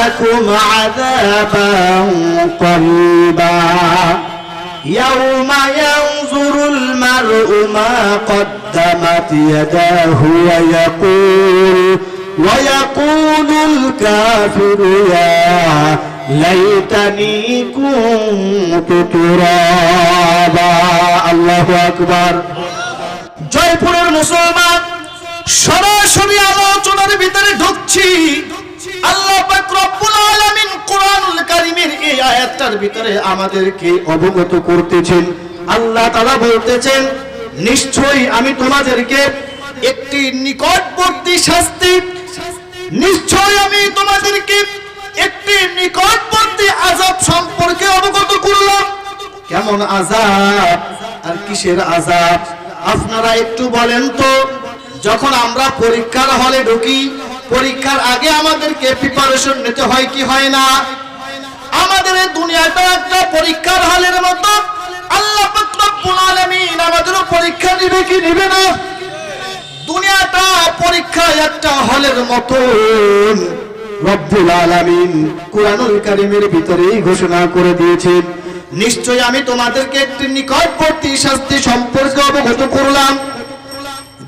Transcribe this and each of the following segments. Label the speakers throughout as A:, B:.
A: لكم عذابا قريبا يوم ينظر المرء ما قدمت يداه ويقول ويقول الكافر يا ليتني كنت ترابا الله أكبر জয়পুরের মুসলমান সরাসরি আলোচনার ভিতরে ঢুকছি আমাদেরকে অবগত করতেছেন। আল্লাহ তাআলা বলতেছেন আমি তোমাদেরকে একটি নিকটবর্তী শাস্তি আমি তোমাদেরকে একটি নিকটবর্তী সম্পর্কে অবগত করলাম। কেমন আযাব? আর কিসের আযাব? আপনারা একটু বলেন তো, যখন আমরা পরীক্ষার হলে ঢুকি পরীক্ষার আগে আমাদেরকে প্রিপারেশন নিতে হয় কি হয় না? আমাদের এই দুনিয়াটা একটা পরীক্ষার হলের মতো আল্লাহ আলামিন আমাদেরও পরীক্ষা নিবে কি নিবে না? দুনিয়াটা পরীক্ষা একটা হলের মতন রব্বুল আলামিন কুরআনুল কারীমের ভিতরেই ঘোষণা করে দিয়েছেন। নিশ্চয় আমি তোমাদেরকে একটি নিকটবর্তী শাস্তি সম্পর্কে অবগত করলাম।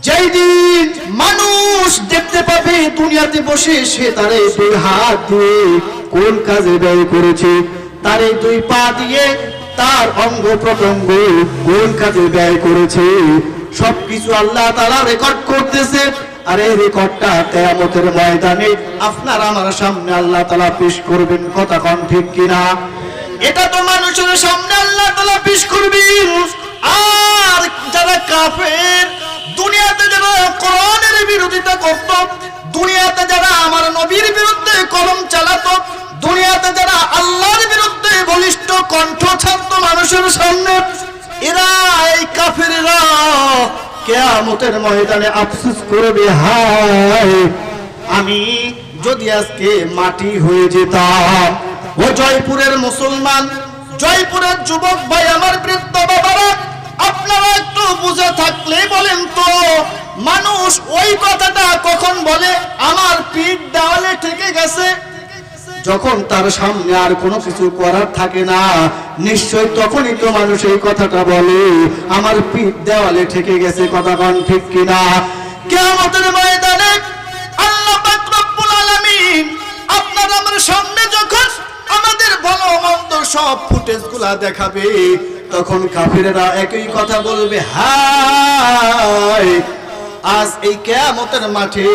A: যেই দিন মানুষ দেখতে পাবে দুনিয়াতে বসে সে তার এই দুই হাত দিয়ে কোন কাজে ব্যয় করেছে, তার এই দুই পা দিয়ে তার অঙ্গ প্রত্যঙ্গ কোন কাজে ব্যয় করেছে, সবকিছু আল্লাহ তাআলা রেকর্ড করতেছে। আর এই রেকর্ডটা কেয়ামতের ময়দানে আপনার আমার সামনে আল্লাহ তালা পেশ করবেন, কথা কন ঠিক কিনা? এটা তো মানুষের সামনে আল্লাহ তাআলা পেশ করবেন। আর যারা কাফের দুনিয়াতে যারা কোরআনের বিরোধিতা করত, দুনিয়াতে যারা আমার নবীর বিরুদ্ধে কলম চালাতো, দুনিয়াতে যারা আল্লাহর বিরুদ্ধে বলিষ্ঠ কণ্ঠ ছাড়ত মানুষের সামনে, এরা এই কাফেরেরা কেয়ামতের ময়দানে আফসোস করবে, হায়, আমি যদি আজকে মাটি হয়ে যেতাম। ও জয়পুরের মুসলমান, জয়পুরের যুবক ভাই, আমার বৃদ্ধ বাবারা আপনারা একটু বুঝে থাকলে বলেন তো, মানুষ ওই কথাটা কখন বলে? আমার পিঠ দেওয়ালে ঠেকে গেছে। যখন তার সামনে আর কোনো কিছু করার থাকে না, নিশ্চয় তখনই তো মানুষ এই কথাটা বলে, আমার পিঠ দেওয়ালে ঠেকে গেছে, কথা কন ঠিক কিনা? কেয়ামতের ময়দানে আল্লাহ আপনার আমার সামনে যখন আমাদের ভালো মন্দ সব ফুটেজগুলা দেখাবে তখন কাফিরেরা একই কথা বলবে, হায়, আজ এই কেয়ামতের মাঠে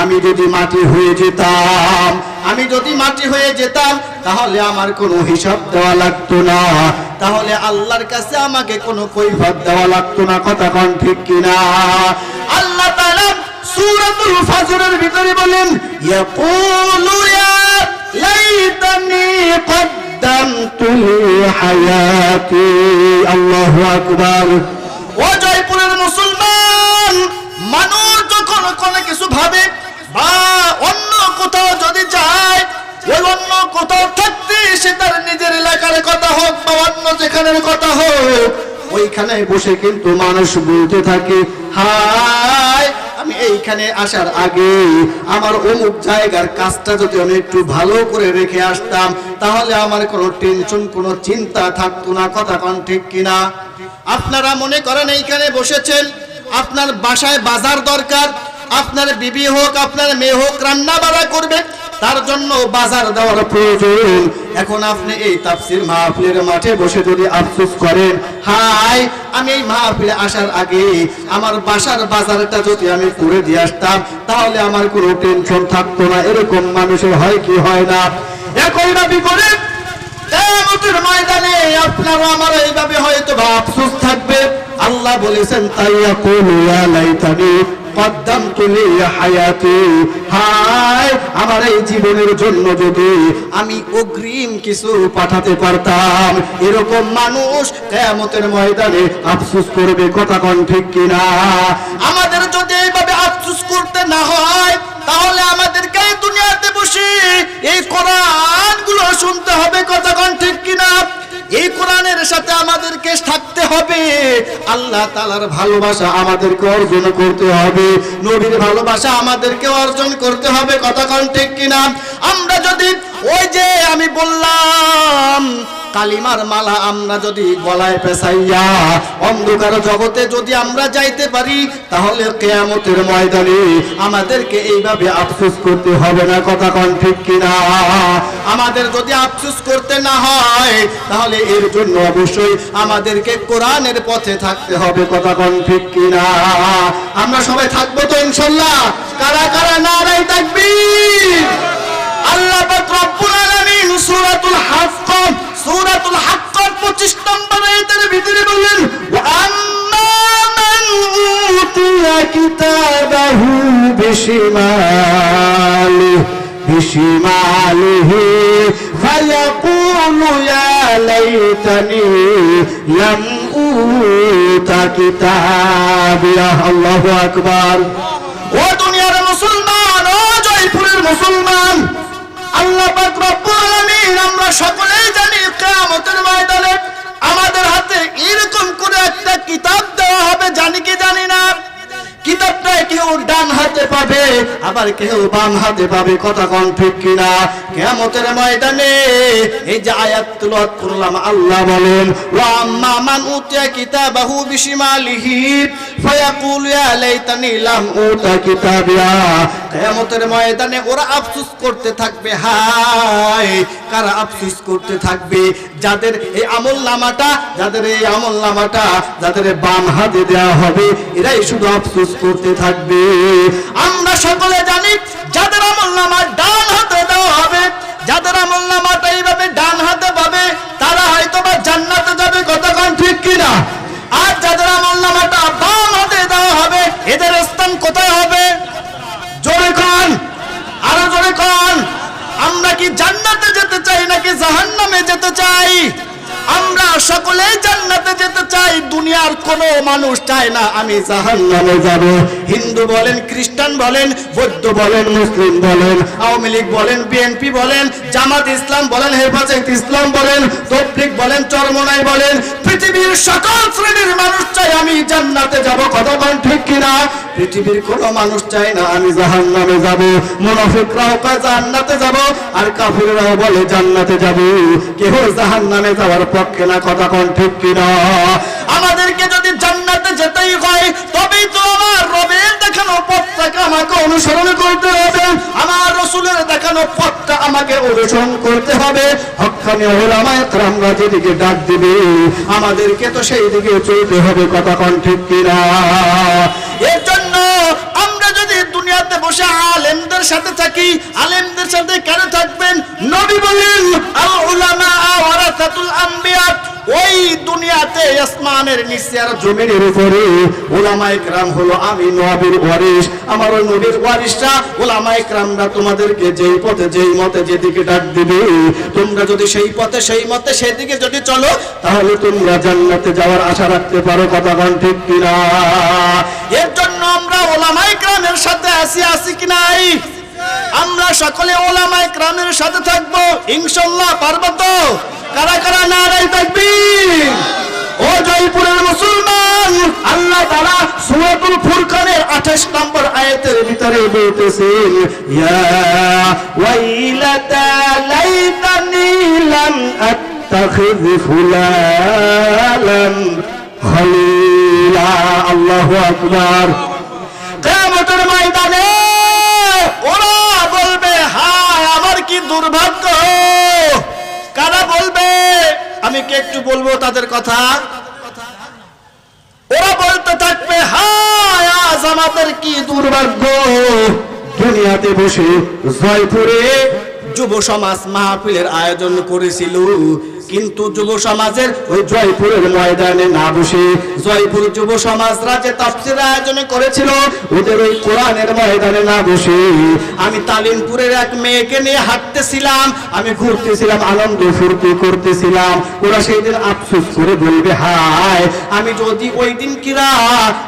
A: আমি যদি মাটি হয়ে যেতাম, আমি যদি মাটি হয়ে যেতাম, তাহলে আমার কোনো হিসাব দেওয়া লাগতো না। তাহলে আল্লাহর কাছে আমাকে কোনো কৈফত দেওয়া লাগতো না। কথা কোন ঠিক কিনা? আল্লাহ ফাজরের ভিতরে বলেন জয়পুরের মুসলমান, মানুষ যখন কিছু ভাবে বা অন্য কোথাও যদি যায়, ওই অন্য কোথাও সে তার নিজের এলাকার কথা হোক বা অন্য যেখানের কথা হোক, ওইখানে বসে কিন্তু মানুষ বলতে থাকে হায় আমি এইখানে আসার আগে আমার অমুক জায়গার কাজটা যদি আমি একটু ভালো করে রেখে আসতাম, তাহলে আমার কোনো টেনশন কোনো চিন্তা থাকতো না, কথা কন ঠিক কিনা? আপনারা মনে করেন এইখানে বসেছেন, আপনার বাসায় বাজার দরকার, আপনার বিবি হোক, আপনার মেয়ে হোক রান্না বাড়া করবে তার জন্য বাজার দেওয়ার প্রয়োজন। এখন আপনি এই তাফসির মাহফিলের মাঠে বসে যদি আফসোস করেন, হাই, আমি এই মাহফিলে আসার আগে আমার বাসার বাজারটা যদি আমি করে দিয়ে আসতাম, তাহলে আমার কোনো টেনশন থাকতো না। এরকম মানুষের হয় কি হয় না? একই দাবি করে ময়দানে আপনার আমার এইভাবে হয়তো আফসোস থাকবে। আল্লাহ বলেছেন তাই কদ্দামতু লি হায়াতি, হায়, আমার এই জীবনের জন্য যদি আমি অগ্রিম কিছু পাঠাতে পারতাম, এরকম মানুষ কিয়ামতের ময়দানে আফসোস করবে, কথা কোন ঠিক কিনা? আমাদের যদি এইভাবে আফসোস করতে না হয়, তাহলে আমাদেরকে দুনিয়াতে বসে এই কোরআনগুলো শুনতে হবে, কথা কোন ঠিক কিনা এই কোরআনের সাথে আমাদেরকে থাকতে হবে। আল্লাহ তালার ভালোবাসা আমাদেরকে অর্জন করতে হবে। নবীর ভালোবাসা আমাদেরকে অর্জন করতে হবে। কথা ঠিক কিনা? আমরা যদি ওই যে আমি বললাম কালিমার মালা আমরা যদি গলায় পেছাইয়া অন্ধকার জগতে যদি আমরা যাইতে পারি, তাহলে কেয়ামতের ময়দানে আমাদেরকে এইভাবে আফসোস করতে হবে না, কথা কন ঠিক কিনা? আমাদের যদি আফসোস করতে না হয়, তাহলে এর জন্য অবশ্যই আমাদেরকে কোরআনের পথে থাকতে হবে, কথা কন ঠিক কিনা? আমরা সবাই থাকব তো ইনশাল্লাহ। কারা কারা নারাই তাকবীর? আল্লাহ সূরাতুল হাক্ক সূরাতুল হাক্ক 25 নম্বর আয়াতের ভিতরে বললেন, ওয়া আম্মা মান উতিয়া কিতাবাহু বিশিমালিহি বিশিমালিহি ফায়াকুলু ইয়া লাইতানি লাম উতা কিতাবিয়া আল্লাহু আকবার। ও দুনিয়ার মুসলমান, ও জয়পুরের মুসলমান আমরা সকলেই জানি কেয়ামতের ময়দানে আমাদের হাতে এরকম করে একটা কিতাব দেওয়া হবে, জানি কি জানি না। কিতাবটা কেউ ডান হাতে পাবে, আবার কেউ বাম হাতে পাবে, কথা কোন ঠিক কিনা? কিয়ামতের ময়দানে এই যে আয়াত তুলাত করলাম, আল্লাহ বলেন আম্মা মান উতিয়া লাইতানি লাম উতা কিতাবিয়া। ময়দানে ওরা আফসোস করতে থাকবে, হায়, কারা আফসোস করতে থাকবে? যাদের এই আমল নামাটা, যাদের এই আমল নামাটা, যাদের বাম হাতে দেওয়া হবে, এরাই শুধু আফসোস করতে থাকবে। আমরা সকলে জানি যাদের আমল নামা ডান হাতে দেওয়া হবে, যাদের আমল নামাটা এইভাবে ডান হাতে পাবে, তারা হয়তো বা জান্নাতে যাবে কতক্ষণ, ঠিক কিনা? আর যাদের আমল নামাটা বাম হাতে দেওয়া হবে, এদের স্থান কোথায় হবে? জোরে কন, আরও জোরে কন। আমরা কি জান্নাতে যেতে চাই নাকি জাহান্নামে যেতে চাই? সকলেই জান্নাতে যেতে চাই, দুনিয়ার কোনো মানুষ চায় না, আমি জাহান্নামে যাব। হিন্দু বলেন, খ্রিস্টান বলেন, বৌদ্ধ বলেন, মুসলিম বলেন, আওয়ামী লীগ বলেন, বিএনপি বলেন, জামাত ইসলাম বলেন, হেফাজত ইসলাম বলেন বলেন চরমনাই বলেন, পৃথিবীর সকল শ্রেণির মানুষ চাই আমি জান্নাতে যাব, কথা বল ঠিক কিনা? পৃথিবীর কোন মানুষ চাই না আমি জাহান নামে যাব, মুনাফিকরাও কয় জান্নাতে যাব, আর কাফিররাও বলে জান্নাতে যাব। কেহ জাহান নামে যাওয়ার পক্ষে না, কথা কোন ঠিক কিনা? আমাদেরকে যদি জান্নাতে যেতেই হয় তবেই তো আমার রবের দেখানো পথটাকে আমাকে অনুসরণ করতে হবে। আমার রসুলের দেখানো পথটা আমাকে অনুসরণ করতে হবে। হকানি ওলামায়ে কেরামরা যেদিকে ডাক দিবে। আমাদেরকে তো সেই দিকে চলতে হবে, কথা কোন ঠিক কিনা? এর জন্য আমরা যদি দুনিয়াতে বসে আলেমদের সাথে থাকি, আলেমদের সাথে কেন থাকবেন? নবী বলেন আল উলামা ওয়ারাসাতুল আম্বিয়া ওই দুনিয়াতে আসমানের নিচে আর জমিনের উপরে ওলামায়ে কেরাম হলো আমি, নবীর ওয়ারিস আমার ওই নবীর ওয়ারিসরা ওলামায়ে কেরামরা তোমাদেরকে যেই পথে, যেই মতে, যেদিকে ডাক দিবে, তোমরা যদি সেই পথে, সেই মতে, সেদিকে যদি চলো, তাহলে তোমরা জান্নাতে যাওয়ার আশা রাখতে পারো, কথা কোন ঠিক কিনা? এর জন্য আমরা ওলামায়ে কেরামের সাথে আসি আসি কি নাই? আমরা সকলে ওলামায় কেরামের সাথে থাকব, ইনশাআল্লাহ পারব তো? কারা কারা নারাই তাকবীর? ও জয়পুরের মুসলমান, আল্লাহ তাআলা সূরাতুল ফুরকানের 28 নম্বর আয়াতের ভিতরে লাইতানি খলিলা আল্লাহু আকবার। কিয়ামতের ময়দানে ওরা বলবে হায় আমার কি দুর্ভাগ্য। কারা বলবে? আমি কে একটু বলব তাদের কথা? ওরা বলতে থাকবে, হায়, আজ আমাদের কি দুর্ভাগ্য? দুনিয়াতে বসে জয়পুরে যুব সমাজ মাহফিলের আয়োজন করেছিল। কিন্তু যুব সমাজের ওই জয়পুরের ময়দানে না বসে জয়পুর যুব সমাজরা যে তাফসির আয়োজন করেছিল, ওদের ওই কোরআনের ময়দানে না বসে। আমি তালিমপুরের এক মেয়েকে নিয়ে হাঁটতেছিলাম, আমি ঘুরতেছিলাম, আনন্দ ফুর্তি করতেছিলাম। ওরা সেই দিন আফসোস করে বলবে, হায়, আমি যদি ওই দিন কিরা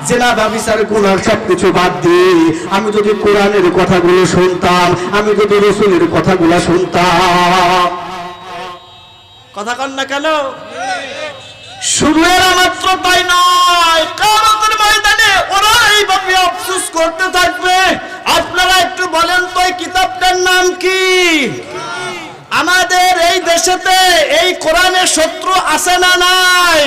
A: জেনা ব্যবসার গুণার সবকিছু বাদ দিই, আমি যদি কোরআনের কথাগুলো শুনতাম, আমি যদি রসুলের কথাগুলো শুনতাম। কথা কন না কেন? শুধু এরা মাত্র তাই নয়। কামতের ময়দানে ওরা এইভাবে আফসোস করতে থাকবে। আপনারা একটু বলেন তো, এই কিতাবটার নাম কি? আমাদের এই দেশেতে এই কোরআনের শত্রু আছে না নাই?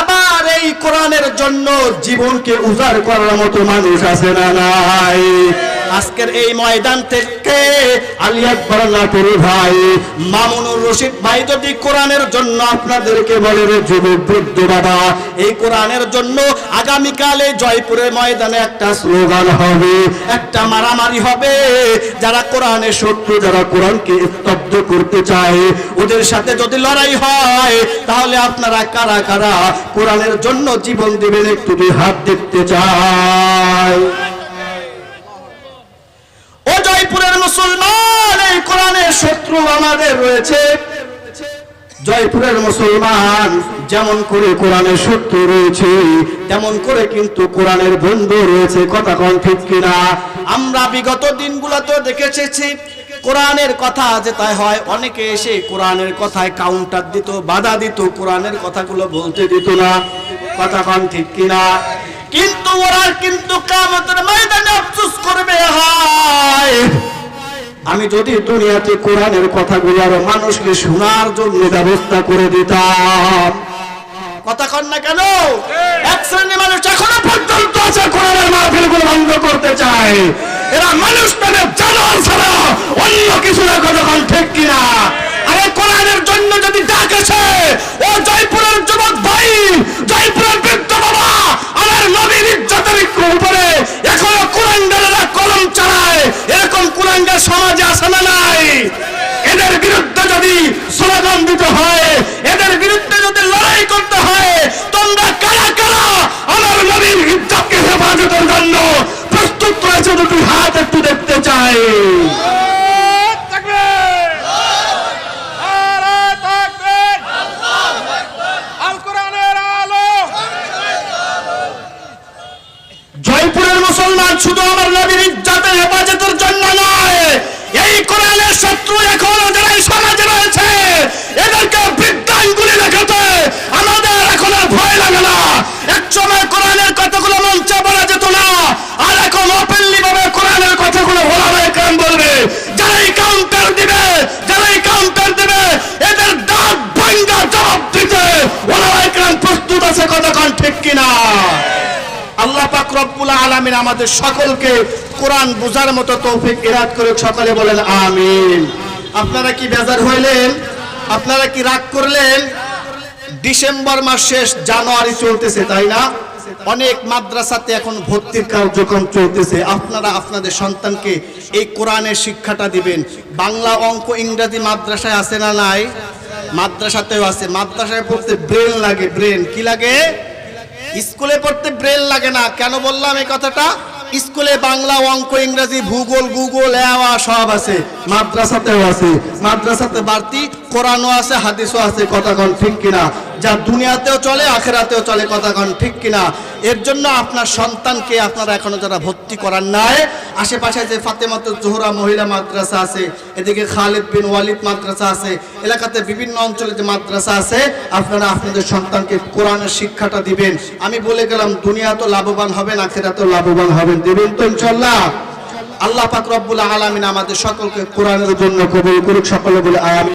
A: আবার এই কোরআনের জন্য জীবনকে উজাড় করার মতো মানুষ আছে না নাই? আজকের এই ময়দান থেকে আলী আকবর নাটোরি ভাই, মামুনুর রশিদ ভাই যদি কোরআনের জন্য আপনাদেরকে বলে রে যুবক, বৃদ্ধ বাবা, এই কোরআনের জন্য আগামীকালে জয়পুরের ময়দানে একটা স্লোগান হবে, একটা মারামারি হবে। যারা কোরআনের শত্রু যারা কোরআনকে স্তব্ধ করতে চায়, ওদের সাথে যদি লড়াই হয়, তাহলে আপনারা কারা কারা কোরআনের জন্য জীবন দিবেন একটু হাত দেখতে চাই ও জয়পুরের মুসলমান, এই কোরআনের শত্রু আমাদের রয়েছে। জয়পুরের মুসলমান যেমন করে কোরআনের শত্রু রয়েছে, তেমন করে কিন্তু কোরআনের বন্ধু রয়েছে। কথা কোন ঠিক কিনা? আমরা বিগত দিনগুলোতে দেখেছি, কোরআনের কথা যে তাই হয়, অনেকে এসে কোরআনের কথায় কাউন্টার দিত, বাধা দিত, কোরআনের কথাগুলো বলতে দিত না। কথা কোন ঠিক কিনা? কিন্তু ওরা কিন্তু কামতের ময়দানে আমি যদি দুনিয়াতে কোরআনের কথাগুলো আরও মানুষকে শোনার জন্য ব্যবস্থা করে দিতাম। কথা কন না কেন? এক মানুষ এখনও পর্যন্ত আছে কোরআনের বন্ধ করতে চায়। এরা মানুষ মানে জানোয়ার ছাড়া অন্য কিছু না কথা কন ঠিক কিনা? আরে কোরআনের জন্য যদি ডাকেছে ও জয়পুরের যুবক ভাই জয়পুরের বৃদ্ধ বাবা আমার নবীর ইজ্জতের উপরে এখনও কোরআনদারেরা কলম চালায় এরকম কোরআনদার সমাজে আসে না নাই এদের বিরুদ্ধে যদি স্লোগান দিতে হয় এদের বিরুদ্ধে যদি লড়াই করতে হয় তোমরা কারা কারা আমার নবীর ইজ্জতকে হেফাজতের জন্য প্রস্তুত রয়েছে দুটি হাত একটু দেখতে চাই
B: তাকবীর নারে তাকবীর আল কোরআনের আলো
A: জয়পুরের মুসলমান শুধু আমার নবীর ইজ্জতের হেফাজতের জন্য নয় এই কোরআনের শত্রু এখনও যারা এই সমাজে রয়েছে এদেরকে বিদ্যাঙ্গুলি দেখাতে আমাদের এখন আর ভয় লাগে না এক সময় কোরআনের কথাগুলো মঞ্চে বলা যেত না আর এখন ওপেনলি ভাবে কোরআনের কথাগুলো বলা হয় কেন বলবে যারা এই কাউন্টার দিবে যারা এই কাউন্টার দিবে এদের দাঁত ভাঙ্গা জবাব দিতে ওরা কেন প্রস্তুত আছে কতক্ষণ ঠিক কিনা আল্লাহ পাক রব্বুল আলামিন আমাদের সকলকে কোরআন বোঝার মতো তৌফিক ইরাদ করে সকলে বলেন আমিন। আপনারা কি বেজার হইলেন? আপনারা কি রাগ করলেন? ডিসেম্বর মাস শেষ, জানুয়ারি চলতেছে, তাই না? অনেক মাদ্রাসাতে এখন ভর্তির কার্যক্রম চলতেছে। আপনারা আপনাদের সন্তানকে এই কোরআনের শিক্ষাটা দিবেন। বাংলা অঙ্ক ইংরেজি মাদ্রাসায় আছে না নাই? মাদ্রাসাতেও আছে। মাদ্রাসায় পড়তে ব্রেন লাগে, ব্রেন। কি লাগে? স্কুলে পড়তে ব্রেল লাগে না। কেন বললাম এই কথাটা? স্কুলে বাংলা অঙ্ক, ইংরেজি, ভূগোল, গুগল এওয়া সব আছে। মাদ্রাসাতেও আছে। মাদ্রাসাতে বাড়তি কোরআনও আছে, হাদিসও আছে, কথা কন ঠিক কিনা? যা দুনিয়াতেও চলে, আখেরাতেও চলে, কথা কন ঠিক কিনা? এর জন্য আপনার সন্তানকে আপনারা এখনও যারা ভর্তি করার নাই আশেপাশে যে ফাতেমাত জোহরা মহিলা মাদ্রাসা আছে, এদিকে খালিদ বিন ওয়ালিদ মাদ্রাসা আছে, এলাকাতে বিভিন্ন অঞ্চলে যে মাদ্রাসা আছে, আপনারা আপনাদের সন্তানকে কোরআনের শিক্ষাটা দিবেন। আমি বলে গেলাম, দুনিয়া তো লাভবান হবেন তো লাভবান হবেন। দেবেন তো ইনশাল্লাহ। আল্লাহ পাক রব্বুল আলমিন আমাদের সকলকে কোরআনের জন্য কবুল করুক, সকলে বলে আয়াম